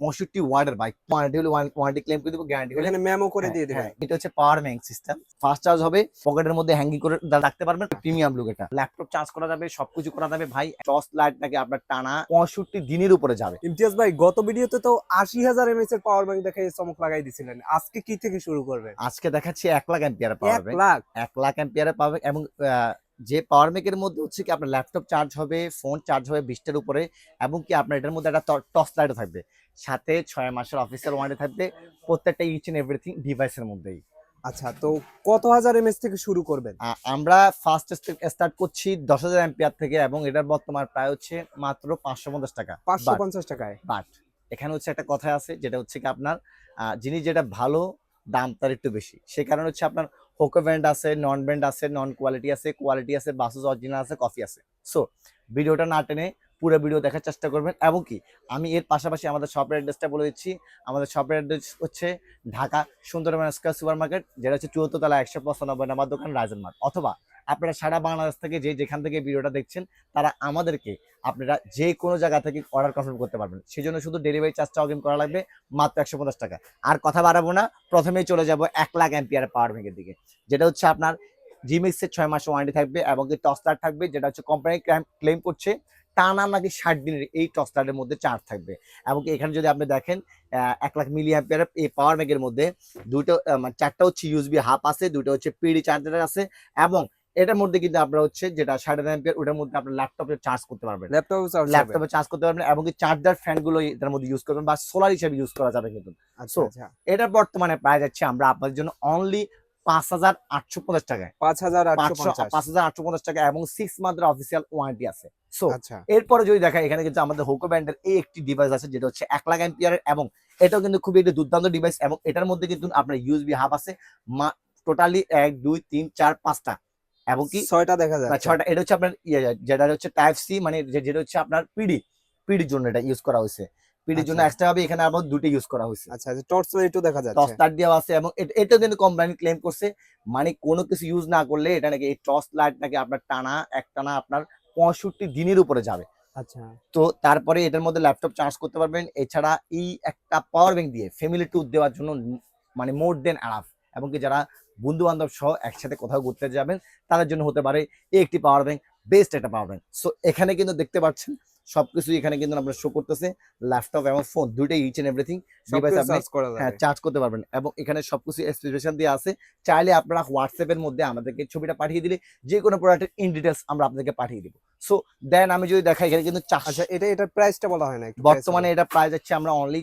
পঁয়ষট্টি ওয়ার্ডের bike warranty হলে ওয়ারেন্টি ক্লেম করে দেবো গ্যারান্টি এখানে মেমো করে হ্যাঁ, দিয়ে দিবেন হ্যাঁ, এটা হচ্ছে power bank system fast charge হবে পকেটের মধ্যে হ্যাঙ্গিং করে রাখতে পারবেন প্রিমিয়াম লুক এটা। ল্যাপটপ চার্জ করা যাবে সবকিছু করা যাবে ভাই টর্চ লাইট নাকি আপনার টানা পঁয়ষট্টি দিনের উপরে যাবে। ইমতিয়াজ ভাই গত ভিডিওতে তো আশি হাজার এমএস এর পাওয়ার ব্যাংক দেখে চমক লাগাই দিছিলেন। আজকে কি থেকে শুরু করবেন? আজকে দেখাচ্ছি এক লাখ অ্যাম্পিয়ার পাওয়ার এক লাখ? এক লাখ এম্পিয়ার পাবে এবং যে পাওয়ার ব্যাংকের মধ্যে হচ্ছে কি আপনার ল্যাপটপ চার্জ হবে ফোন চার্জ হবে বিশটার উপরে এবং কি আপনার এটার মধ্যে একটা টর্চ লাইটও থাকবে। সাথে ছয় মাসের অফিসিয়াল ওয়ারেন্টি থাকবে প্রত্যেকটা ইচ এন্ড এভরিথিং ডিভাইসের মধ্যেই। আচ্ছা তো কত হাজার এমএস থেকে শুরু করবেন? আমরা ফার্স্ট স্টার্ট করছি দশ হাজার অ্যাম্পিয়ার থেকে এবং এটার বর্তমান প্রায় হচ্ছে মাত্র পাঁচশো পঞ্চাশ টাকা। পাঁচশো পঞ্চাশ টাকায়। বাট এখানে হচ্ছে একটা কথা আছে যেটা হচ্ছে কি আপনার জিনিস যেটা ভালো দাম তার একটু বেশি। সে কারণে হচ্ছে আপনার হোকো ব্র্যান্ড আছে নন ব্র্যান্ড আছে নন কোয়ালিটি আছে কোয়ালিটি আছে বাসুস অরিজিনাল আছে কফি আছে। সো ভিডিওটা না টেনে পুরো ভিডিও দেখার চেষ্টা করবেন। এবং কি, আমি এর পাশাপাশি আমাদের শপের অ্যাড্রেসটা বলে দিচ্ছি। আমাদের শপের অ্যাড্রেস হচ্ছে Dhaka Sundarban square super market যেটা হচ্ছে চুয়াত্তর তলা একশো পঁচানব্বই নাম্বার দোকান রাজেন মার্ট অথবা আপনারা সারা বাংলাদেশ থেকে যে যেখান থেকে ভিডিওটা দেখছেন, তারা আমাদেরকে আপনারা যে কোনো জায়গা থেকে অর্ডার কনফার্ম করতে পারবেন। সেই জন্য শুধু ডেলিভারি চার্জটা অগ্রিম করা লাগবে, মাত্র একশো পঞ্চাশ টাকা। আর কথা বাড়াবো না, প্রথমেই চলে যাব এক লাখ অ্যাম্পিয়ার পাওয়ার ব্যাংকের দিকে। যেটা হচ্ছে আপনার জিমিক্সের ছয় মাস ওয়ারেন্টি থাকবে এবং টস্টার থাকবে, যেটা হচ্ছে কোম্পানি ক্লেম করছে। টানা নাকি ষাট দিনের এই টস্টারের মধ্যে চার্জ থাকবে। এবং এখানে যদি আপনি দেখেন এক লাখ মিলি অ্যাম্পিয়ার এই পাওয়ার ব্যাংকের মধ্যে দুটো মানে চারটা হচ্ছে ইউএসবি হাফ আছে, দুটো হচ্ছে পিডি চার্জার আছে এবং এটার মধ্যে কিন্তু আপনার হচ্ছে যেটা সাড়ে অ্যাম্পিয়ার ওটার মধ্যে আপনার ল্যাপটপে চার্জ করতে পারবেন। ল্যাপটপ ল্যাপটপে চার্জ করতে পারবেন এবং চার্জার ফ্যানগুলো এটার মধ্যে ইউজ করবেন বা সোলার হিসেবে ইউজ করা যাবে কিন্তু। আচ্ছা আচ্ছা। বর্তমানে প্রাইস যাচ্ছে আমরা আপনাদের জন্য অনলি পাঁচ হাজার আটশো পঞ্চাশ টাকায়। পাঁচ হাজার পাঁচ হাজার আটশো পঞ্চাশ টাকা এবং সিক্স মান্থের অফিসিয়াল ওয়ারেন্টি আছে। সো আচ্ছা। এরপরে যদি দেখা এখানে কিন্তু আমাদের হোকো ব্যান্ডের এই একটি ডিভাইস আছে যেটা হচ্ছে এক লাখ এম্পিয়ারের এবং এটাও কিন্তু খুবই একটি দুর্দান্ত ডিভাইস এবং এটার মধ্যে কিন্তু আপনার ইউএসবি হাব আছে। টোটালি এক দুই তিন চার পাঁচটা। এবং কি? ছয়টা দেখা যায় ছয়টা এটা হচ্ছে আপনার ইয়ে, যেটা হচ্ছে টাইপ সি মানে যেটা হচ্ছে আপনার পিডি পিডির জন্য এটা ইউজ করা হয়েছে। পিডির জন্য আচ্ছা। এক্সট্রা ভাবে এখানে আবার দুটো ইউজ করা হয়েছে। আচ্ছা টর্চ লাইটও দেখা যাচ্ছে। টস তার দেওয়া আছে এবং এট- কিন্তু কোম্পানি ক্লেম করছে মানে কোনো কিছু ইউজ না করলে এটা নাকি এই টর্চ লাইট নাকি আপনার টানা এক টানা আপনার পঁয়ষট্টি দিনের উপরে যাবে। আচ্ছা। তো তারপরে এটার মধ্যে ল্যাপটপ চার্জ করতে পারবেন এছাড়া এই একটা পাওয়ার ব্যাংক দিয়ে ফ্যামিলি ট্যুর দেওয়ার জন্য মানে মোর দেন আরাফ এবং কি যারা বন্ধু বান্ধব সহ একসাথে কোথাও ঘুরতে যাবেন তাদের জন্য হতে পারে এই একটি পাওয়ার ব্যাংক বেস্ট একটা পাওয়ার ব্যাংক সো এখানে কিন্তু দেখতে পাচ্ছেন সবকিছু এখানে কিন্তু আপনার শো করতেছে ল্যাপটপ এবং ফোন দুইটাই ইচ এন্ড এভরিথিং ডিভাইস আপনি চার্জ হ্যাঁ চার্জ করতে পারবেন এবং এখানে সবকিছু স্পেসিফিকেশন দিয়ে আছে। চাইলে আপনারা হোয়াটসঅ্যাপের মধ্যে আমাদেরকে ছবিটা পাঠিয়ে দিলে যে কোনো প্রোডাক্টের ইন ডিটেলস আমরা আপনাদেরকে পাঠিয়ে দিব। সো দেন আমি যদি দেখাই এখানে কিন্তু আচ্ছা চারশো এটা এটার প্রাইসটা বলা হয় না বর্তমানে এটা প্রাইস যাচ্ছে আমরা অনলি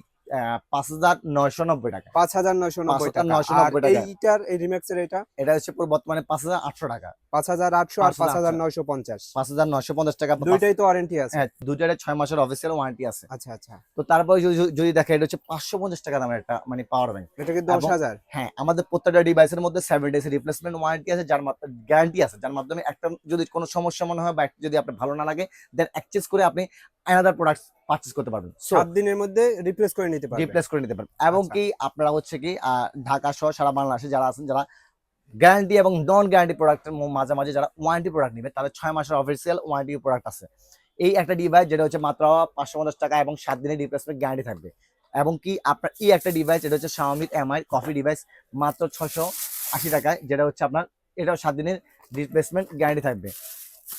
পাঁচ হাজার নয়শো নব্বই টাকা। পাঁচ হাজার নয়শো নব্বই টাকা। 5,990 আর টাকা। এইটার এই রিম্যাক্সের এটা? এটা হচ্ছে পুরো বর্তমানে পাঁচ হাজার আটশো টাকা। পাঁচ হাজার আটশো আর পাঁচ হাজার নয়শো পঞ্চাশ। পাঁচ হাজার নয়শো পঞ্চাশ টাকা দুইটাই তো ওয়ারেন্টি আছে। হ্যাঁ দুইটারে ছয় মাসের অফিসিয়াল ওয়ারেন্টি আছে। আচ্ছা আচ্ছা। তো তারপরে যদি- দেখা এটা হচ্ছে পাঁচশো পঞ্চাশ টাকা দামের একটা মানে পাওয়ার ব্যাংক এটা কি দশ হাজার? হ্যাঁ আমাদের প্রত্যেকটা ডিভাইসের মধ্যে সেভেন ডেজ রিপ্লেসমেন্ট ওয়ারেন্টি আছে যার গ্যারান্টি আছে যার মাধ্যমে একটা যদি কোনো সমস্যা মনে হয় বা যদি আপনার ভালো না লাগে দেন এক্সচেঞ্জ করে আপনি আনাদার প্রোডাক্ট পারচেজ করতে পারবেন। সাত দিনের মধ্যে রিপ্লেস করে নিতে পারবে রিপ্লেস করে নিতে পারবেন। এবং আচ্ছা। কি আপনারা হচ্ছে কি ঢাকা সহ সারা বাংলাদেশে যারা আছেন যারা গ্যারান্টি এবং নন গ্যারান্টি প্রোডাক্টের মাঝে মাঝে যারা ওয়ারেন্টি প্রোডাক্ট নেবে তাদের ছয় মাসের অফিসিয়াল ওয়ারেন্টি প্রোডাক্ট আছে। এই একটা ডিভাইস যেটা হচ্ছে মাত্র পাঁচশো পঞ্চাশ টাকা এবং সাত দিনের রিপ্লেসমেন্ট গ্যারান্টি থাকবে। এবং কি আপনার এই একটা ডিভাইস যেটা হচ্ছে শাওমির এমআই কফি ডিভাইস মাত্র ছশো আশি টাকায় যেটা হচ্ছে আপনার এটাও সাত দিনের রিপ্লেসমেন্ট গ্যারান্টি থাকবে।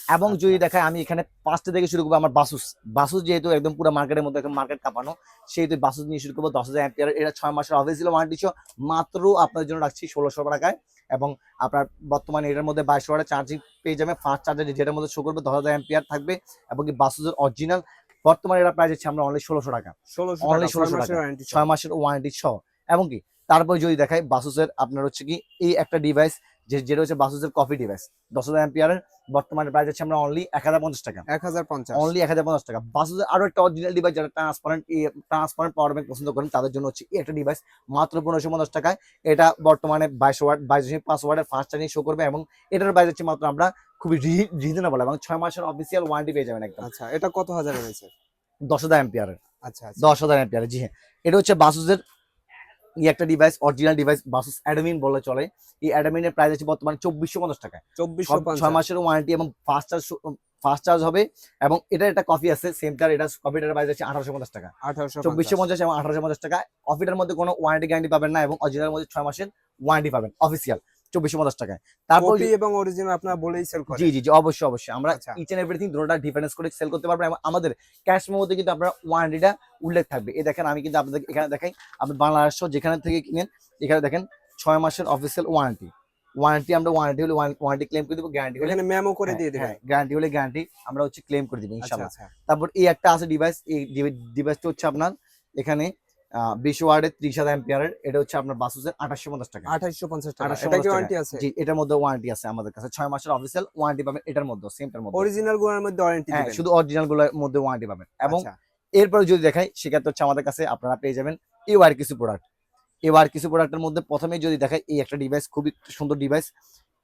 এবং আচ্ছা। যদি দেখায় আমি এখানে পাঁচটা থেকে শুরু করব আমার বাসুস। বাসুস যেহেতু একদম পুরো মার্কেটের মধ্যে একদম মার্কেট কাঁপানো সেহেতু বাসুস নিয়ে শুরু করব দশ হাজার অ্যাম্পিয়ার এটা ছয় মাসের ওয়ারেন্টি ছিল মাত্র আপনার জন্য রাখছি ষোলোশো টাকায়। এবং আপনার বর্তমানে এটার মধ্যে বাইশশো টাকা চার্জিং পেয়ে যাবে ফার্স্ট চার্জার যেটার মধ্যে শো করবে দশ হাজার অ্যাম্পিয়ার থাকবে এবং কি বাসুসের অরিজিনাল বর্তমানে এটা প্রাইস হচ্ছে আমরা অনলি ষোলোশো টাকা। ষোলোশো টাকা, ছয় মাসের। ওয়ারেন্টি ছয় মাসের ওয়ারেন্টি সহ এবং কি তারপর যদি দেখায় বাসুসের আপনার হচ্ছে কি এই একটা ডিভাইস যে যেটা হচ্ছে বাসুসের কফি ডিভাইস দশ হাজার অ্যাম্পিয়ারের বর্তমানে প্রাইস হচ্ছে আমরা অনলি এক হাজার পঞ্চাশ টাকা। এক হাজার পঞ্চাশ। অনলি এক হাজার পঞ্চাশ টাকা। বাসুসের আরও একটা অরিজিনাল ডিভাইস যারা ট্রান্সপারেন্ট ট্রান্সপারেন্ট পাওয়ার ব্যাংক পছন্দ করেন তাদের জন্য হচ্ছে একটা ডিভাইস মাত্র পনেরোশো পঞ্চাশ টাকায়। এটা বর্তমানে বাইশ ওয়াট বাইশ দশমিক পাঁচ ওয়াটের ফাস্ট চার্জিং শো করবে এবং এটার প্রাইস হচ্ছে মাত্র আমরা খুবই রিজনেবল এবং ছয় মাসের অফিসিয়াল ওয়ারেন্টি পেয়ে যাবেন একদম। আচ্ছা এটা কত হাজার এনেছে দশ হাজার অ্যাম্পিয়ারের আচ্ছা আচ্ছা। দশ হাজার অ্যাম্পিয়ার জি হ্যাঁ। এটা হচ্ছে বাসুসের এই একটা device original device Baseus admin বলে চলে। এই অ্যাডমিনের প্রাইস আছে বর্তমানে চব্বিশশো পঞ্চাশ টাকা চব্বিশশো ছয় মাসের ওয়ারেন্টি এবং ফাস্ট চার্জ ফাস্ট চার্জ হবে এবং এটার একটা কপি আছে সেম টার এটা কপিটার প্রাইস আছে আঠারোশো পঞ্চাশ টাকা। আঠারোশো চব্বিশশো পঞ্চাশ এবং আঠারোশো পঞ্চাশ টাকা কফিটার মধ্যে কোনো ওয়ারেন্টি গ্যারান্টি পাবেন না এবং অরিজিনাল মধ্যে ছয় মাসের ওয়ারেন্টি পাবেন অফিসিয়াল চব্বিশশো পঞ্চাশ টাকায়। তারপর এবং অরিজিনাল আপনারা বলেই সেল করেন। জি জি জি অবশ্যই অবশ্যই। আমরা। ইচ এন্ড এভরিথিং দুটোটা ডিফারেন্স করে সেল করতে পারব এবং আমাদের ক্যাশ মেমোতে কিন্তু আপনার ওয়ারেন্টিটা উল্লেখ থাকবে। এই দেখেন আমি কিন্তু আপনাদের এখানে দেখাই আপনি বাংলাদেশ যেখানে থেকে কিনেন এখানে দেখেন ছয় মাসের অফিসিয়াল ওয়ারেন্টি ওয়ারেন্টি আমরা ওয়ারেন্টি হলে ওয়ারেন্টি ক্লেম করে দেবো গ্যারান্টি হলে মেমো করে দিয়ে দেবেন। গ্যারান্টি হলে গ্যারান্টি আমরা হচ্ছে ক্লেম করে দিব আচ্ছা ইনশাআল্লাহ। আচ্ছা। তারপর এই একটা আছে ডিভাইস এই ডিভাইসটা হচ্ছে আপনার এখানে বিশ ওয়ার্ডের ত্রিশ হাজার এম্পিয়ারের এটা হচ্ছে আপনার বাসুসের আঠাশশো পঞ্চাশ টাকা। আঠাইশশো পঞ্চাশ টাকা। 2850 এটা কি ওয়ারেন্টি আছে? জি এটার মধ্যে ওয়ারেন্টি আছে আমাদের কাছে। ছয় মাসের অফিসিয়াল ওয়ারেন্টি পাবেন এটার মধ্যে সেমটার মধ্যে। অরিজিনালগুলোর মধ্যে ওয়ারেন্টি হ্যাঁ শুধু অরিজিনালগুলোর মধ্যে ওয়ারেন্টি পাবেন। এবং আচ্ছা, এরপরে যদি দেখাই সেক্ষেত্রে হচ্ছে আমাদের কাছে আপনারা পেয়ে যাবেন এওয়ার কিছু প্রোডাক্ট এওয়ার কিছু প্রোডাক্টের মধ্যে প্রথমে যদি দেখাই এই একটা ডিভাইস খুবই সুন্দর ডিভাইস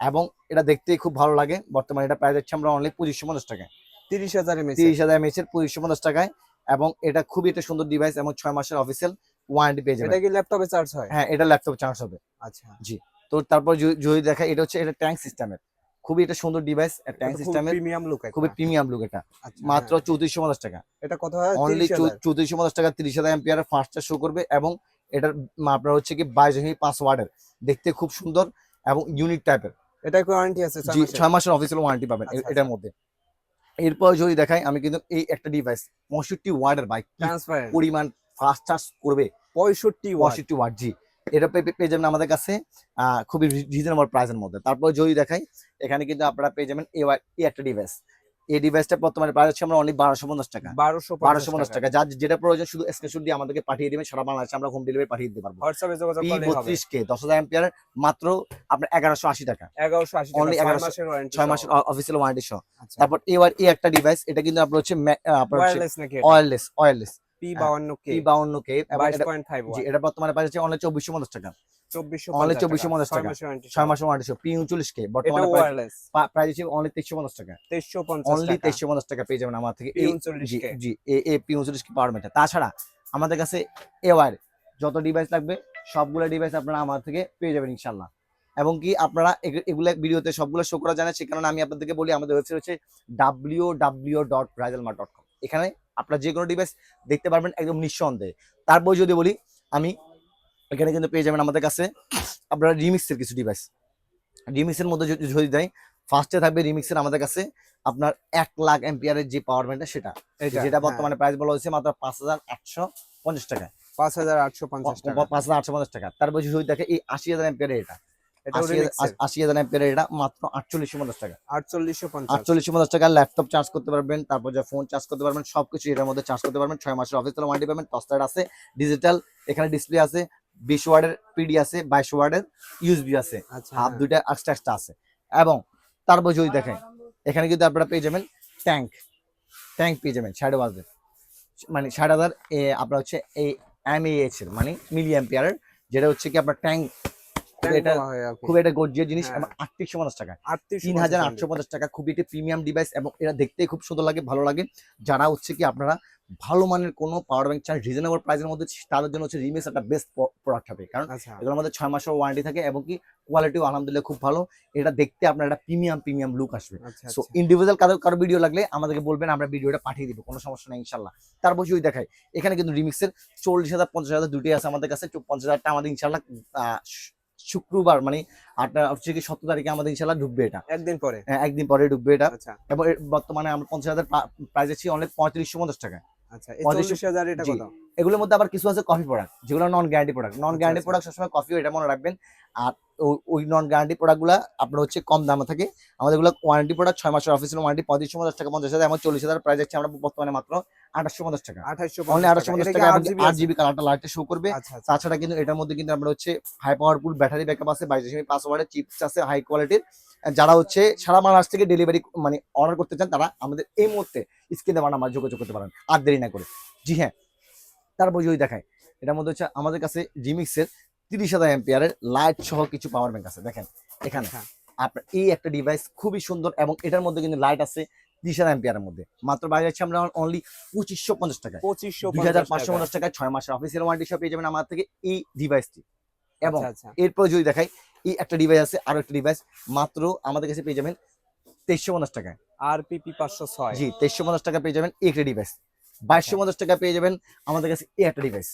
এবং এটা দেখতে খুব ভালো লাগে। বর্তমানে এটা প্রাইস হচ্ছে আমরা অনলি পঁচিশশো পঞ্চাশ টাকায়। তিরিশ হাজার এমএস তিরিশ হাজার এমএচ এর পঁচিশশো পঞ্চাশ টাকায়। এবং এটা খুবই একটা সুন্দর ডিভাইস এবং ছয় মাসের অফিসিয়াল ওয়ারেন্টি পেয়ে এটা কি ল্যাপটপে চার্জ হয়? হ্যাঁ এটা ল্যাপটপ চার্জ হবে। আচ্ছা। জি। তো তারপর যদি- দেখাই এটা হচ্ছে এটা ট্যাঙ্ক সিস্টেমের খুবই একটা সুন্দর ডিভাইস ট্যাঙ্ক সিস্টেমের প্রিমিয়াম লুক খুবই প্রিমিয়াম লুক এটা। মাত্র চৌত্রিশশো পঞ্চাশ টাকা। এটা কত হয়? অনলি চৌত্রিশশো পঞ্চাশ টাকা তিরিশ হাজার এম্পিয়ারের ফাস্টটা শো করবে এবং এটার আপনার হচ্ছে কি বাইশ পাঁচ ওয়ার্ডের দেখতে খুব সুন্দর এবং ইউনিক টাইপের এটা ওয়ারেন্টি আছে? ছয় মাসের? অফিসিয়াল ওয়ারেন্টি পাবেন আচ্ছা, এটার মধ্যে। এরপর যদি দেখাই আমি কিন্তু এই একটা ডিভাইস পঁয়ষট্টি ওয়ার্ডের বাইক ট্রান্সফার পরিমাণ ফাস্ট চার্জ করবে? পঁয়ষট্টি ওয়াষট্টি পঁয়ষট্টি ওয়ার্ড জি। এটা পেয়ে যাবেন আমাদের কাছে আহ, খুবই রিজনেবল প্রাইসের মধ্যে। তারপর যদি দেখাই এখানে কিন্তু আপনারা পেয়ে যাবেন এ একটা ডিভাইস এই ডিভাইসটা বর্তমানে প্রাইস হচ্ছে আমরা অনলি বারোশো পঞ্চাশ টাকা। বারোশো বারোশো পঞ্চাশ টাকা। যার যেটা প্রয়োজন শুধু স্ক্রিনশট দিয়ে আমাদেরকে পাঠিয়ে দিবেন সারা বাংলাদেশে আমরা হোম ডেলিভারি পাঠিয়ে দিতে পারব। বত্রিশ কে দশ হাজার এম্পিয়ার মাত্র আপনার এগারোশো আশি টাকা। এগারোশো আশি Only টাকা ছয় 1100 মাসের অফিসিয়াল ওয়ারেন্টি সহ। আচ্ছা। তারপর এবার এই একটা ডিভাইস এটা কিন্তু আপনার হচ্ছে হচ্ছে ওয়্যারলেস ওয়্যারলেস পি বাউন্ন কে পি বাউন্ন কে এটা- বর্তমানে পাওয়া যাচ্ছে অনলি চব্বিশশো পঞ্চাশ টাকা। চব্বিশশো only 2450 টাকা। ছয় মাসের ওয়ারেন্টি পি উনচল্লিশ কে বর্তমানে প্রাইস হচ্ছে অনলি তেইশশো পঞ্চাশ টাকা। তেইশশো পঞ্চাশ অনলি তেইশশো পঞ্চাশ টাকা পেয়ে যাবেন আমার থেকে। পি এই উনচল্লিশ জি এ এ পি উনচল্লিশ কে পাওয়ার মিটার তাছাড়া আমাদের কাছে যত ডিভাইস লাগবে সবগুলো ডিভাইস আপনারা আমার থেকে পেয়ে যাবেন ইনশাল্লাহ এবং কি আপনারা এগ- এগুলা ভিডিওতে সবগুলো শো করা যায় না সে কারণে আমি আপনাদেরকে বলি আমাদের ওয়েবসাইট হচ্ছে ডাব্লিউ ডাব্লিউ ডট ব্রাইজালমার ডট কম এখানে আপনারা যে কোনো ডিভাইস দেখতে পারবেন একদম নিঃসন্দেহে। তারপর যদি বলি আমি এখানে কিন্তু পেয়ে যাবেন আমাদের কাছে আপনারা রিমিক্সের কিছু ডিভাইস রিমিক্সের মধ্যে যদি দেয় ফার্স্টে থাকবে রিমিক্সের আমাদের কাছে আপনার এক লাখ এম্পিয়ারের যে পাওয়ার ব্যাংকটা সেটা। যেটা হ্যাঁ, বর্তমানে প্রাইস বলা হয়েছে মাত্র পাঁচ হাজার আটশো পঞ্চাশ টাকা। পাঁচ হাজার আটশো পঞ্চাশ পাঁচ হাজার আটশো পঞ্চাশ টাকা। তারপর যদি দেখে এই আশি হাজার এম্পিয়ারের এটা। আশি হাজার- এম্পিয়ারের এটা মাত্র আটচল্লিশশো পঞ্চাশ টাকা। আটচল্লিশশো পঞ্চাশ। আটচল্লিশশো পঞ্চাশ টাকা ল্যাপটপ চার্জ করতে পারবেন তারপর যে ফোন চার্জ করতে পারবেন সবকিছু এটার মধ্যে চার্জ করতে পারবেন ছয় মাসের অফিস ওয়ারেন্টি পাবেন টস্টার আছে ডিজিটাল এখানে ডিসপ্লে আছে বিশ ওয়ার্ডের পিডি আছে বাইশ ওয়ার্ডের ইউএসবি আছে। আচ্ছা হাফ দুইটা আস্তে আস্তে আছে। এবং তারপর যদি দেখেন এখানে কিন্তু আপনারা পেয়ে যাবেন ট্যাঙ্ক ট্যাঙ্ক পেয়ে যাবেন ষাট হাজার মানে ষাট হাজার এ, আপনার হচ্ছে এই এম এর মানে মিলি অ্যাম্পিয়ারের যেটা হচ্ছে কি আপনার ট্যাঙ্ক এটা। খুব একটা গর্জিয়াস জিনিস হ্যাঁ। আটত্রিশশো পঞ্চাশ টাকা 3850 তিন হাজার আটশো পঞ্চাশ টাকা খুবই একটি প্রিমিয়াম ডিভাইস এবং এটা দেখতে খুব সুন্দর লাগে ভালো লাগে। যারা হচ্ছে কি আপনারা ভালো মানের কোনো পাওয়ার ব্যাংক চান রিজনেবল প্রাইসের মধ্যে তাদের জন্য হচ্ছে রিমিক্স একটা বেস্ট প্রোডাক্ট হবে। কারণ আচ্ছা। এগুলোর মধ্যে ছয় মাসের ওয়ারেন্টি থাকে এবং কি কোয়ালিটিও আলহামদুলিল্লাহ খুব ভালো। এটা দেখতে আপনার একটা প্রিমিয়াম প্রিমিয়াম লুক আসবে। আচ্ছা সো আচ্ছা। ইন্ডিভিজুয়াল কারও কারও ভিডিও লাগলে আমাদেরকে বলবেন আমরা ভিডিওটা পাঠিয়ে দিব কোনো সমস্যা নেই ইনশাল্লাহ তারপর যদি দেখাই এখানে কিন্তু রিমিক্সের চল্লিশ হাজার পঞ্চাশ হাজার দুটোই আছে আমাদের কাছে পঞ্চাশ হাজারটা আমাদের ইনশাল্লাহ শুক্রবার মানে হচ্ছে কি সতেরো তারিখে আমাদের ইনশাল্লাহ ঢুকবে এটা। একদিন পরে? হ্যাঁ, একদিন পরে ঢুকবে এটা। আচ্ছা। এবং বর্তমানে আমরা পঞ্চাশ হাজার প্রাইস আছি অনেক পঁয়ত্রিশশো পঞ্চাশ টাকা আচ্ছা এই পঁয়ত্রিশশো- হাজার এটা। কত? এগুলোর মধ্যে আবার কিছু আছে কফি প্রোডাক্ট যেগুলো non guarantee product non guarantee. Product সবসময় কফি এটা মনে রাখবেন। আর ওই নন গ্যারান্টি প্রোডাক্টগুলো আপনার হচ্ছে কম দামে থাকে। আমাদেরগুলো ওয়ারেন্টি প্রোডাক্ট ছয় মাসের অফিসিয়াল ওয়ারেন্টি পঁয়ত্রিশশো পঞ্চাশ টাকা পঞ্চাশ হাজার এবং চল্লিশ হাজার প্রাইস আছে আমরা বর্তমানে মাত্র আঠাশশো পঞ্চাশ টাকা। আঠাইশশো অনলি আঠাশশো পঞ্চাশ টাকা আট জিবি কালারটা লাইটটা শো করবে। আচ্ছা আচ্ছা। তাছাড়া কিন্তু এটার মধ্যে কিন্তু আমরা হচ্ছে হাই পাওয়ারফুল ব্যাটারি ব্যাকআপ আছে বাইশ দশমিক পাঁচ ওয়ার্ডের চিপস আছে হাই কোয়ালিটির যারা হচ্ছে সারা বাংলাদেশ থেকে ডেলিভারি মানে অর্ডার করতে চান তারা আমাদের এই মুহূর্তে স্ক্রিনে বানা আমার যোগাযোগ করতে পারেন। আর দেরি না করে। জি হ্যাঁ তারপর যদি দেখায় এটার মধ্যে হচ্ছে আমাদের কাছে জিমিক্সের তিরিশ হাজার এম্পিয়ারের লাইট সহ কিছু পাওয়ার ব্যাংক আছে। দেখেন এখানে আচ্ছা। আপনার এই একটা ডিভাইস খুবই সুন্দর এবং এটার মধ্যে কিন্তু লাইট আছে তিরিশ হাজার এমপিয়ারের মধ্যে। মাত্র বাইরে যাচ্ছে আমরা অনলি পঁচিশশো পঞ্চাশ টাকায় পঁচিশশো দুই হাজার পাঁচশো পঞ্চাশ টাকায় ছয় মাসের অফিসিয়াল ওয়ারেন্টি সব পেয়ে যাবেন আমার থেকে এই ডিভাইসটি এবং আচ্ছা এরপর যদি দেখাই এই একটা ডিভাইস আছে আরও একটা ডিভাইস মাত্র আমাদের কাছে পেয়ে যাবেন তেইশশো পঞ্চাশ টাকায়। আর পিপি পাঁচশো ছয়। জি তেইশশো পঞ্চাশ টাকা পেয়ে যাবেন একটা ডিভাইস বাইশশো পঞ্চাশ টাকা পেয়ে যাবেন আমাদের কাছে এই একটা ডিভাইস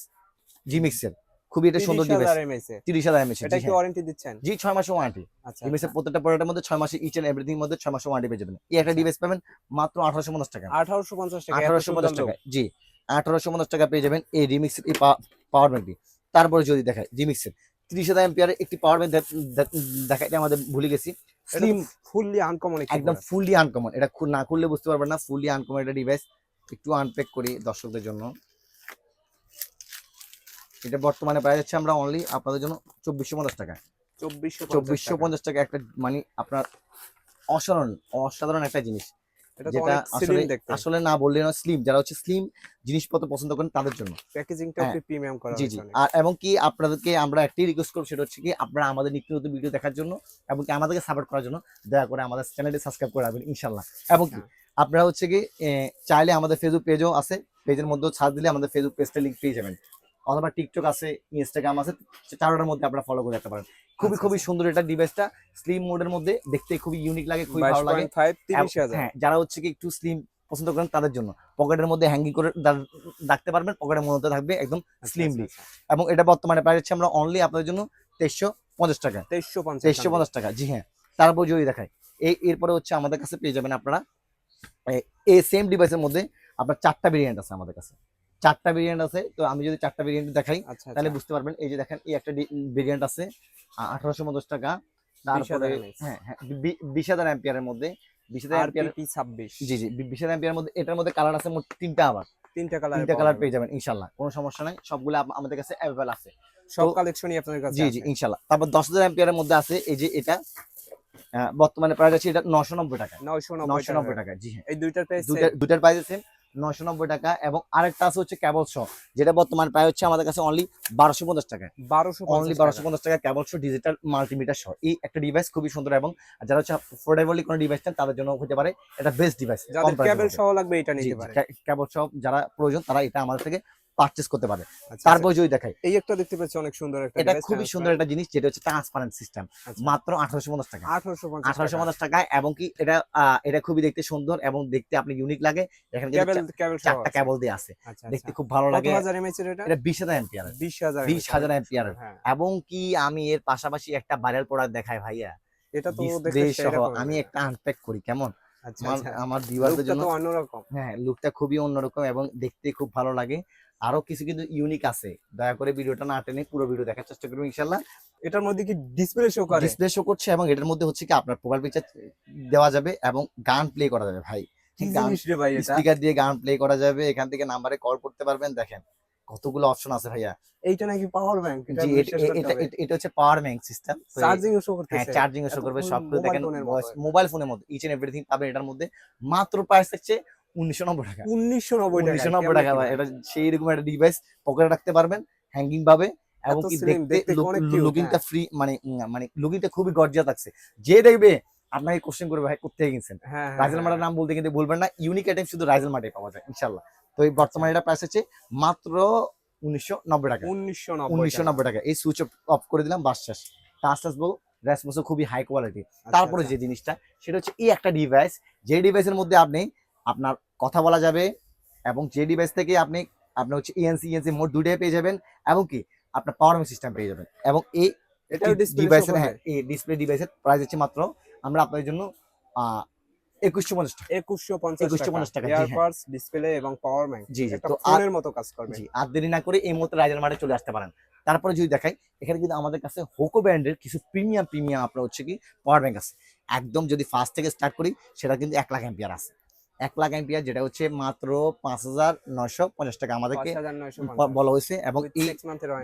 জি মিক্সের খুবই এটা সুন্দর ডিভাইস তিরিশ হাজার এমএচ এটা কি ওয়ারেন্টি দিচ্ছেন? জি ছয় মাসের ওয়ারেন্টি আচ্ছা প্রত্যেকটা প্রোডাক্টের মধ্যে ছয় মাসে ইচ এন্ড এভরিথিং মধ্যে ছয় মাসের ওয়ারেন্টি পেয়ে যাবেন। এই একটা ডিভাইস পাবেন মাত্র আঠারোশো পঞ্চাশ টাকা। আঠারোশো পঞ্চাশ টাকা আঠারোশো পঞ্চাশ টাকা জি আঠারোশো পঞ্চাশ টাকা পেয়ে যাবেন এই রিমিক্স এই পাওয়ার ব্যাংকটি তারপরে যদি দেখায় রিমিক্সের তিরিশ হাজার এমপিয়ারের একটি পাওয়ার ব্যাংক দেখাইতে আমাদের ভুলে গেছি। স্লিম ফুললি আনকমন একদম ফুললি আনকমন এটা না খুললে বুঝতে পারবেন না ফুললি আনকমন একটা ডিভাইস একটু আনপ্যাক করি দর্শকদের জন্য। এটা বর্তমানে পাওয়া যাচ্ছে আমরা অনলি আপনাদের জন্য চব্বিশশো পঞ্চাশ টাকা। চব্বিশশো চব্বিশশো পঞ্চাশ টাকা একটা মানে আপনার অসাধারণ অসাধারণ একটা জিনিস। যেটা আসলে আসলে না বললে না স্লিম যারা হচ্ছে স্লিম জিনিসপত্র পছন্দ করেন তাদের জন্য। প্যাকেজিংটা। একটু প্রিমিয়াম করা জি জি। আর এবং কি আপনাদেরকে আমরা একটাই রিকোয়েস্ট করব সেটা হচ্ছে কি আপনারা আমাদের নিত্য নতুন ভিডিও দেখার জন্য এবং কি আমাদেরকে সাপোর্ট করার জন্য দয়া করে আমাদের চ্যানেলটি সাবস্ক্রাইব করে রাখবেন ইনশাল্লাহ এবং কি হ্যাঁ। আপনারা হচ্ছে কি চাইলে আমাদের ফেসবুক পেজও আছে। পেজের মধ্যেও ছাড় দিলে আমাদের ফেসবুক পেজটা লিঙ্ক পেয়ে যাবেন। অথবা টিকটক আছে ইনস্টাগ্রাম আছে চারোটার মধ্যে আপনারা ফলো করে রাখতে পারেন। খুবই আচ্ছা, খুবই আচ্ছা। সুন্দর এটা ডিভাইসটা স্লিম মোডের মধ্যে দেখতে খুবই ইউনিক লাগে খুবই ভালো লাগে। 22.5 তিরিশ এবং- হাজার। হ্যাঁ যারা হচ্ছে কি একটু স্লিম পছন্দ করেন তাদের জন্য। পকেটের মধ্যে হ্যাঙ্গিং করে রাখতে পারবেন পকেটের মধ্যে থাকবে একদম স্লিমলি আচ্ছা, এবং এটা বর্তমানে পাই যাচ্ছে আমরা অনলি আপনাদের জন্য তেইশশো পঞ্চাশ টাকা। তেইশশো পঞ্চাশ তেইশশো পঞ্চাশ টাকা জি হ্যাঁ। তারপর যদি দেখায় এই এরপরে হচ্ছে আমাদের কাছে পেয়ে যাবেন আপনারা এই সেম ডিভাইসের মধ্যে আপনার চারটা ভেরিয়েন্ট আছে আমাদের কাছে। চারটা ভেরিয়েন্ট আছে তো আমি যদি চারটা ভেরিয়েন্ট দেখাই আচ্ছা তাহলে আচ্ছা। বুঝতে পারবেন এই যে দেখেন এই একটা ভেরিয়েন্ট আছে আঠারোশো পঞ্চাশ টাকা। তারপরে হ্যাঁ হ্যাঁ বিশ হাজার অ্যাম্পিয়ারের মধ্যে বিশ হাজার অ্যাম্পিয়ার ছাব্বিশ। জি জি বিশ হাজার অ্যাম্পিয়ারের মধ্যে এটার মধ্যে কালার আছে মোট তিনটা আবার। তিনটা কালার তিনটা কালার পেয়ে যাবেন ইনশাল্লাহ কোনো সমস্যা নাই সবগুলো আমাদের কাছে অ্যাভেলেবল আছে। সব তো- কালেকশনই আপনাদের কাছে জি জি ইনশাল্লাহ তারপর দশ হাজার অ্যাম্পিয়ারের মধ্যে আছে এই যে এটা বর্তমানে প্রাইস আছে এটা নশো নব্বই টাকা। নয়শো নশো নব্বই টাকা। জি হ্যাঁ। এই দুইটার প্রাইস দুইটার প্রাইস নশো নব্বই টাকা এবং আরেকটা আছে হচ্ছে ক্যাবল শো যেটা বর্তমান প্রায় হচ্ছে আমাদের কাছে অনলি বারোশো পঞ্চাশ টাকা। বারোশো অনলি বারোশো পঞ্চাশ টাকা cable show digital multimeter show এই একটা ডিভাইস খুবই সুন্দর এবং যারা হচ্ছে অ্যাফোর্ডেবলি কোনো ডিভাইস চান তাদের জন্য হতে পারে এটা বেস্ট ডিভাইস ক্যাবল শো লাগবে এটা নিতে পারে। কেবল শো যারা প্রয়োজন তারা এটা আমাদের থেকে পারচেজ করতে পারে। আচ্ছা, তারপর যদি দেখাই। এই একটা দেখতে পাচ্ছি অনেক সুন্দর একটা এটা খুবই সুন্দর একটা জিনিস যেটা হচ্ছে ট্রান্সপারেন্ট সিস্টেম মাত্র আঠারোশো পঞ্চাশ টাকা। আঠারোশো আঠারোশো পঞ্চাশ টাকায় এবং কি এটা এটা খুবই দেখতে সুন্দর এবং দেখতে আপনি ইউনিক লাগে। এখানে চারটা কেবল দিয়ে আছে। আচ্ছা দেখতে আচ্ছা খুব ভালো লাগে। এটা? বিশ হাজার এম্পিয়ার বিশ হাজার বিশ হাজার এম্পিয়ার হ্যাঁ। এবং কি আমি এর পাশাপাশি একটা ভাইরাল প্রোডাক্ট দেখাই ভাইয়া। এটা তো আমি একটা আনপ্যাক করি কেমন? আচ্ছা আমার আচ্ছা লুকটা জন্য অন্যরকম। হ্যাঁ লুকটা খুবই অন্যরকম এবং দেখতে খুব ভালো লাগে। আরও কিছু কিন্তু ইউনিক আছে। দয়া করে ভিডিওটা না টেনে পুরো ভিডিও দেখার চেষ্টা করবেন ইনশাল্লাহ এটার মধ্যে কি ডিসপ্লে শো করে? ডিসপ্লে শো করছে এবং এটার মধ্যে হচ্ছে কি আপনার প্রোফাইল পিকচার দেওয়া যাবে এবং গান প্লে করা যাবে ভাই। স্পিকার দিয়ে গান প্লে করা যাবে এখান থেকে নাম্বারে কল করতে পারবেন দেখেন। কতগুলো অপশন আছে ভাইয়া। এইটা নাকি পাওয়ার ব্যাংক এটা করতে হচ্ছে power bank system charging show হ্যাঁ করতেছে চার্জিং শো করবে ফুল সব কিছু মোবাইল দেখেন মোবাইল ফোনের মধ্যে ইচ এন্ড এভরিথিং পাবেন। এটার মধ্যে মাত্র প্রাইস হচ্ছে উনিশশো নব্বই টাকা। উনিশশো নব্বই টাকা উনিশশো নব্বই টাকা এটা সেই রকম একটা ডিভাইস পকেটে রাখতে পারবেন হ্যাঙ্গিং পাবে এবং কি দেখতে দেখতে অনেক cute, লুকিংটা ফ্রি মানে মানে লুকিংটা খুবই গর্জিয়া থাকছে যে দেখবে আপনাকে কোশ্চেন করবে ভাই কোথেকে কিনছেন? হ্যাঁ রাইজেল নাম বলতে কিন্তু বলবেন না ইউনিক আইটেম শুধু মার্টে পাওয়া যায় ইনশাল্লাহ তো এই বর্তমানে এটা প্রাইস হচ্ছে মাত্র উনিশশো নব্বই টাকা। উনিশশো নব্বই টাকা। এই সুইচ অফ করে দিলাম বাস শেষ। টাচ টাচ বল রেসপন্সও খুবই হাই কোয়ালিটি আচ্ছা, তারপরে যে জিনিসটা সেটা হচ্ছে এই একটা ডিভাইস যে ডিভাইসের মধ্যে আপনি আপনার কথা বলা যাবে এবং যে ডিভাইস থেকে আপনি আপনার হচ্ছে ইএনসি ইএনসি মোট দুইটাই পেয়ে যাবেন এবং কি আপনার পাওয়ার সিস্টেম পেয়ে যাবেন। এবং এই ডিভাইসের হ্যাঁ এই ডিসপ্লে ডিভাইসের প্রাইস হচ্ছে মাত্র আমরা আপনাদের জন্য একুশশো পঞ্চাশ টাকা। একুশশো পঞ্চাশ 2150 টাকা, জি, হ্যাঁ। ডিসপ্লে এবং পাওয়ার ব্যাংক জি জি তো আর মতো কাজ করবে। জি আর দেরি না করে এই মুহূর্তে মার্টে চলে আসতে পারেন। তারপরে যদি দেখাই এখানে কিন্তু আমাদের কাছে হোকো ব্র্যান্ডের কিছু প্রিমিয়াম প্রিমিয়াম আপনার হচ্ছে কি পাওয়ার ব্যাংক আছে। একদম যদি ফার্স্ট থেকে স্টার্ট করি সেটা কিন্তু এক লাখ এম্পিয়ার আছে। এক লাখ এম্পিয়ার যেটা হচ্ছে মাত্র পাঁচ হাজার নয়শো পঞ্চাশ টাকা আমাদেরকে বলা হয়েছে এবং এই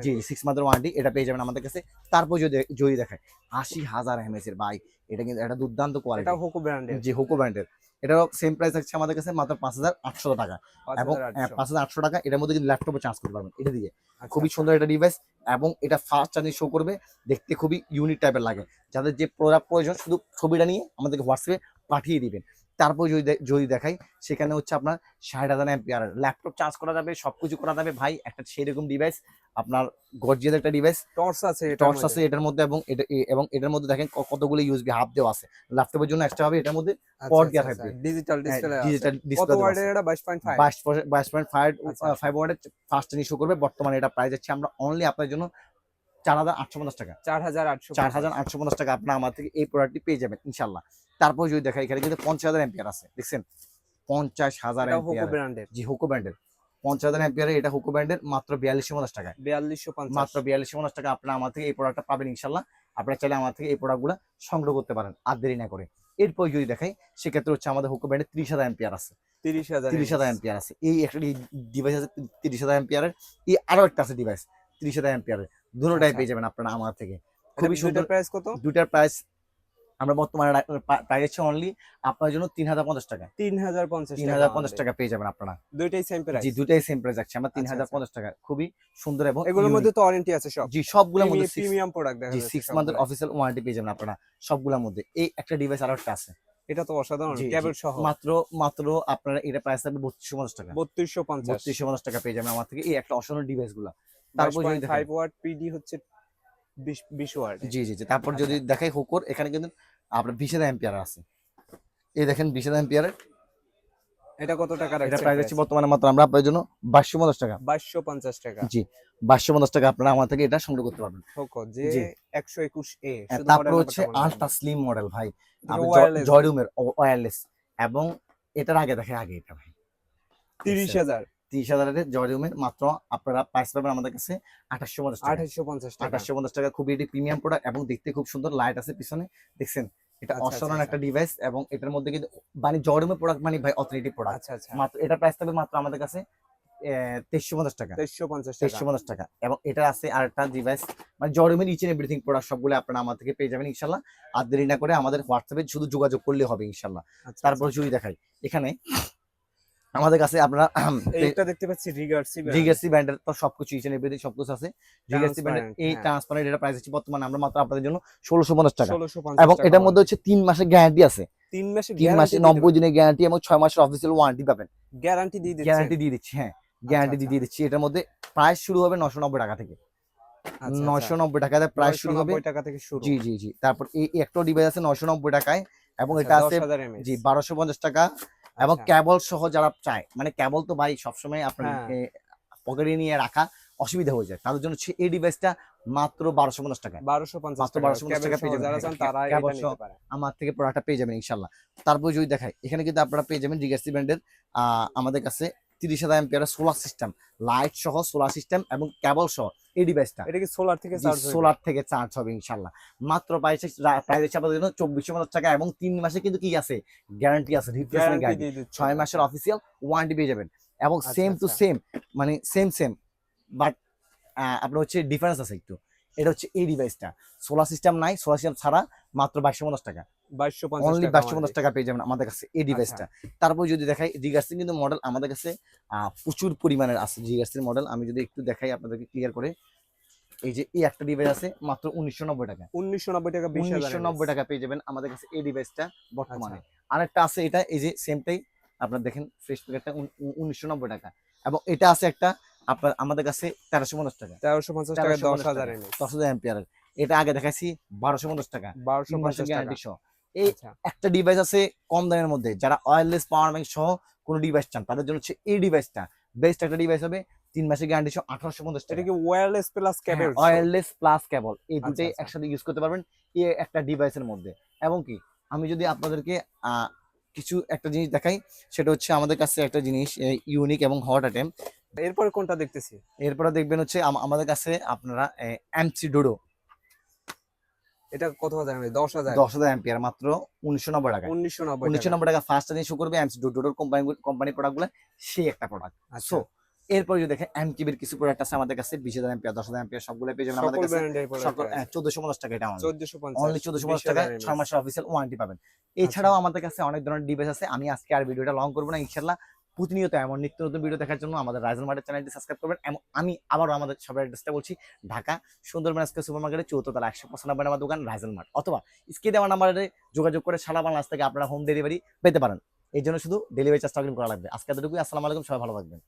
জি সিক্স মান্থের ওয়ারেন্টি এটা পেয়ে যাবেন আমাদের কাছে। তারপর যদি যদি দেখায় আশি হাজার এমএস এর বাইক এটা কিন্তু একটা দুর্দান্ত এটা কোয়ালিটি হোকো ব্র্যান্ডের জি হোকো ব্র্যান্ডের এটারও সেম প্রাইস থাকছে আমাদের কাছে মাত্র পাঁচ হাজার আটশো টাকা। এবং পাঁচ হাজার আটশো। টাকা এটার মধ্যে কিন্তু ল্যাপটপে চার্জ করতে পারবেন এটা দিয়ে। আচ্ছা, খুবই সুন্দর একটা ডিভাইস এবং এটা ফাস্ট চার্জিং শো করবে দেখতে খুবই ইউনিক টাইপের লাগে। যাদের যে প্রোডাক্ট প্রয়োজন শুধু ছবিটা নিয়ে আমাদেরকে হোয়াটসঅ্যাপে পাঠিয়ে দিবেন। তারপর যদি যদি দেখাই সেখানে হচ্ছে আপনার ষাট হাজার অ্যাম্পিয়ার ল্যাপটপ চার্জ করা যাবে সবকিছু করা যাবে। ভাই একটা সেরকম ডিভাইস আপনার গর্জিয়াস একটা ডিভাইস টর্চ আছে টর্চ। আছে এটার মধ্যে এবং এটা এবং এটার মধ্যে দেখেন কতগুলো ইউএসবি হাব দেওয়া আছে। ল্যাপটপের জন্য এক্সট্রা হবে এটার মধ্যে আচ্ছা, পড আচ্ছা, দেওয়া আচ্ছা, থাকবে। ডিজিটাল ডিসপ্লে ডিজিটাল ডিসপ্লে এটা? 22.5 বাইশ বাইশ পয়েন্ট ফাইভ আচ্ছা। ফাইভ ওয়ার্ডের ফার্স্ট ইস্যু করবে। বর্তমানে এটা প্রাইস হচ্ছে আমরা অনলি আপনার জন্য চার হাজার আটশো পঞ্চাশ টাকা। চার হাজার আটশো চার হাজার আটশো পঞ্চাশ টাকা আপনার আমার থেকে এই প্রোডাক্টটি পেয়ে যাবেন ইনশাল্লাহ। তারপর যদি দেখা এখানে কিন্তু পঞ্চাশ হাজার এম্পিয়ার আছে দেখছেন? পঞ্চাশ হাজার ব্র্যান্ডের জি হুকো ব্যান্ডের পঞ্চাশ হাজার এম্পিয়ারের এটা হুকো ব্যান্ডের মাত্র বিয়াল্লিশশো পঞ্চাশ টাকায়। 4250 মাত্র বিয়াল্লিশশো পঞ্চাশ টাকা আপনারা আমার থেকে এই প্রোডাক্টটা পাবেন ইনশাল্লাহ আপনারা চাইলে আমার থেকে এই প্রোডাক্টগুলো সংগ্রহ করতে পারেন আর দেরি না করে। এরপর যদি দেখাই সেক্ষেত্রে হচ্ছে আমাদের হুকো ব্যান্ডের ত্রিশ হাজার এম্পিয়ার আছে। 30000 তিরিশ হাজার এম্পিয়ার আছে। এই একটা ডিভাইস আছে তিরিশ হাজার এম্পিয়ারের এই আরও একটা আছে ডিভাইস তিরিশ হাজার এম্পিয়ারের দুটোটাই আচ্ছা। পেয়ে যাবেন আপনারা আমার থেকে। খুবই সুন্দর প্রাইস কত? দুটার প্রাইস আমরা বর্তমানে প্রাইস হচ্ছে অনলি আপনার জন্য তিন হাজার পঞ্চাশ টাকা। 3050 তিন হাজার পঞ্চাশ টাকা পেয়ে যাবেন আপনারা। দুইটাই সেম প্রাইস জি দুটাই সেম প্রাইস আছে আমরা তিন আচ্ছা, হাজার আচ্ছা। পঞ্চাশ টাকা। খুবই সুন্দর এবং এগুলোর মধ্যে তো ওয়ারেন্টি আছে সব। জি সবগুলোর মধ্যে প্রিমিয়াম প্রোডাক্ট দেখা যাচ্ছে সিক্স। মান্থের অফিসিয়াল ওয়ারেন্টি পেয়ে যাবেন আপনারা সবগুলোর মধ্যে। এই একটা ডিভাইস আরও একটা আছে। এটা তো অসাধারণ জি। সহ। মাত্র মাত্র আপনারা এটা প্রাইস থাকবে বত্রিশশো পঞ্চাশ টাকা। 3250 বত্রিশশো পঞ্চাশ টাকা পেয়ে যাবেন আমার থেকে। এই একটা অসাধারণ ডিভাইসগুলা। তারপর যদি দেখাই 5 ওয়াট পিডি হচ্ছে 20 20 ওয়াট জি জি জি। তারপর যদি দেখাই হুকোর এখানে কিন্তু আপনার বিশ হাজার এম্পিয়ার আছে। এই দেখেন বিশ হাজার এম্পিয়ারের এটা কত টাকা এটা প্রাইস হচ্ছে বর্তমানে মাত্র আমরা আপনার জন্য বাইশশো পঞ্চাশ টাকা। 2250 টাকা। জি বাইশশো পঞ্চাশ টাকা আপনারা আমার থেকে এটা সংগ্রহ করতে পারবেন। হোকো যে জি। 121 এ হ্যাঁ, তারপর হচ্ছে আলট্রা স্লিম মডেল ভাই। জয়রুমের ওয়্যারলেস এবং এটার আগে দেখে আগে এটা ভাই। 30000 তিরিশ হাজারের জয়রুমের মাত্র আপনারা প্রাইস পাবেন আমাদের কাছে আঠাশশো পঞ্চাশ 2850 টাকা। আঠাশশো পঞ্চাশ টাকা খুবই এটি প্রিমিয়াম প্রোডাক্ট এবং দেখতে খুব সুন্দর লাইট আছে পিছনে। দেখছেন? এটা আচ্ছা, অসাধারণ আচ্ছা, একটা ডিভাইস এবং এটার মধ্যে কিন্তু মানে জয়রুমের প্রোডাক্ট মানে ভাই অথরিটি প্রোডাক্ট আচ্ছা আচ্ছা। মাত্র এটা প্রাইস থাকবে মাত্র আমাদের কাছে তেইশশো পঞ্চাশ টাকা। 2350 টাকা। তেইশশো পঞ্চাশ টাকা। এবং এটা আছে আর একটা ডিভাইস মানে জরুমের এন্ড এভরিথিং প্রোডাক্ট সবগুলো আপনারা আমার থেকে পেয়ে যাবেন ইনশাল্লাহ। আর দেরি না করে আমাদের হোয়াটসঅ্যাপে শুধু যোগাযোগ করলে হবে ইনশাল্লাহ। আচ্ছা, তারপর যদি দেখাই। এখানে আমাদের কাছে আপনারা আচ্ছা। এইটা দেখতে পাচ্ছি রিগার্সি রিগার্সি ব্র্যান্ডের তো সবকিছু ইচ এন্ড এভরিথিং সবকিছু আছে। রিগার্সি ব্র্যান্ডের এই হ্যাঁ। ট্রান্সপারেন্ট এটা প্রাইস হচ্ছে বর্তমানে আমরা মাত্র আপনাদের জন্য ষোলোশো পঞ্চাশ টাকা। 1650 এবং এটার মধ্যে হচ্ছে তিন মাসের গ্যারান্টি আছে। 3 মাসে তিন মাসে নব্বই দিনের গ্যারান্টি এবং ছয় মাসের অফিসিয়াল ওয়ারেন্টি পাবেন। গ্যারান্টি দিয়ে দিচ্ছে। গ্যারান্টি দিয়ে দিচ্ছি হ্যাঁ। গ্যারান্টি আচ্ছা। দিয়ে দিচ্ছি। এটার মধ্যে প্রাইস শুরু হবে নশো নব্বই টাকা থেকে। আচ্ছা, নয়শো নব্বই টাকাতে প্রাইস শুরু হবে। 990 টাকা থেকে শুরু। জি জি জি। তারপর এই একটা ডিভাইস আছে নয়শো নব্বই টাকায়। এবং আচ্ছা, এটা আছে জি বারোশো পঞ্চাশ টাকা। এবং আচ্ছা। কেবল সহ যারা চায় মানে কেবল তো ভাই সবসময় আপনার হ্যাঁ। পকেটে নিয়ে রাখা অসুবিধা হয়ে যায় তাদের জন্য এই ডিভাইসটা মাত্র বারোশো পঞ্চাশ টাকায় 1250 মাত্র টাকা 1250 টাকা পেয়ে যাবেন। হ্যাঁ, আমার থেকে প্রোডাক্টটা পেয়ে যাবেন ইনশাল্লাহ তারপর যদি দেখাই এখানে কিন্তু আপনারা পেয়ে যাবেন ডিগার্সি ব্র্যান্ডের আমাদের কাছে তিরিশ হাজার এম্পিয়ারের সোলার সিস্টেম লাইট সহ সোলার সিস্টেম এবং কেবল সহ এই ডিভাইসটা এটা কি সোলার থেকে চার্জ সোলার থেকে চার্জ হবে ইনশাল্লাহ। মাত্র প্রাইস প্রাইস আপনাদের জন্য চব্বিশশো পঞ্চাশ টাকা এবং তিন মাসে কিন্তু কি আছে? গ্যারান্টি আছে রিপ্লেসমেন্ট গ্যারান্টি ছয় মাসের অফিসিয়াল ওয়ারেন্টি পেয়ে যাবেন। এবং সেম টু। সেম মানে সেম সেম বাট আপনার হচ্ছে ডিফারেন্স আছে একটু। এটা হচ্ছে এই ডিভাইসটা সোলার সিস্টেম নাই সোলার সিস্টেম ছাড়া মাত্র বাইশশো পঞ্চাশ টাকা। 2250 অনলি টাকা বাইশশো পঞ্চাশ। টাকা পেয়ে যাবেন আমাদের কাছে এই ডিভাইসটা তারপর যদি দেখাই রিগার্সিং কিন্তু মডেল আমাদের কাছে প্রচুর পরিমাণের আছে। রিগার্সির মডেল আমি যদি একটু দেখাই আপনাদেরকে ক্লিয়ার করে। এই যে এই একটা ডিভাইস আছে মাত্র উনিশশো নব্বই টাকা। 1990 টাকা 20000 উনিশশো নব্বই টাকা পেয়ে যাবেন আমাদের কাছে এই ডিভাইসটা বর্তমানে। আরেকটা আছে এটা এই যে সেমটাই আপনার দেখেন ফ্রেশ প্যাকেটটা উনিশশো নব্বই টাকা। এবং এটা আছে একটা আপনার আমাদের কাছে তেরোশো পঞ্চাশ টাকা। 1350 টাকা 10000 এমএ দশ হাজার এম্পিয়ারের এটা আগে দেখাইছি বারোশো পঞ্চাশ টাকা। 1250 টাকা। গ্যারান্টি সহ। এই আচ্ছা। একটা ডিভাইস আছে কম দামের মধ্যে যারা ওয়্যারলেস পাওয়ার ব্যাংক সহ কোনো ডিভাইস চান তাদের জন্য হচ্ছে এই ডিভাইসটা বেস্ট একটা ডিভাইস হবে তিন মাসের গ্যারান্টি সহ আঠারোশো পঞ্চাশ এটা টাকা কি wireless plus cable wireless plus cable এই আচ্ছা, দুটোই আচ্ছা। একসাথে ইউজ করতে পারবেন এই একটা ডিভাইসের মধ্যে। এবং কি আমি যদি আপনাদেরকে আহ, কিছু একটা জিনিস দেখাই সেটা হচ্ছে আমাদের কাছে একটা জিনিস ইউনিক এবং হট আইটেম এরপরে কোনটা দেখতেছি? এরপরে দেখবেন হচ্ছে আম- আমাদের কাছে আপনারা এমসি ডোডো এটা কত হাজার এমএ 10000 দশ হাজার অ্যাম্পিয়ার মাত্র উনিশশো নব্বই টাকা। 1990 উনিশশো টাকা। নব্বই টাকা ফার্স্ট শো করবে এমসি ডোডোর কোম্পানি কোম্পানি প্রোডাক্টগুলো সেই একটা প্রোডাক্ট আচ্ছা। সো এরপর যদি দেখেন এমকিবির কিছু প্রোডাক্ট আছে আমাদের কাছে বিশ হাজার অ্যাম্পিয়ার দশ হাজার অ্যাম্পিয়ার সবগুলো পেয়ে যাবেন আমাদের কাছে। চোদ্দশো পঞ্চাশ টাকা এটা আমাদের। 1450 অনলি চোদ্দশো পঞ্চাশ টাকা ছয় মাসের অফিসিয়াল ওয়ারেন্টি পাবেন। এছাড়াও আমাদের কাছে অনেক ধরনের ডিভাইস আছে। আমি আজকে আর ভিডিওটা লং করব না ইনশাল্লাহ প্রতিনিয়ত এমন নিত্য নতুন ভিডিও দেখার জন্য আমাদের রাজন মার্টের চ্যানেলটি সাবস্ক্রাইব করবেন। এবং আমি আবারও আমাদের সবার অ্যাড্রেসটা বলছি, ঢাকা, সুন্দরবন আজকে সুপার মার্কেটের চৌদ্দতলা, একশো পঁচানব্বই নাম্বার দোকান রাজন মার্ট অথবা স্কে দেওয়া নাম্বারে যোগাযোগ করে সারা বাংলাদেশ থেকে আপনারা হোম ডেলিভারি পেতে পারেন। এই জন্য শুধু ডেলিভারি চার্জটা করা লাগবে। আজকে এতটুকুই, আসসালামু আলাইকুম, সবাই ভালো থাকবেন।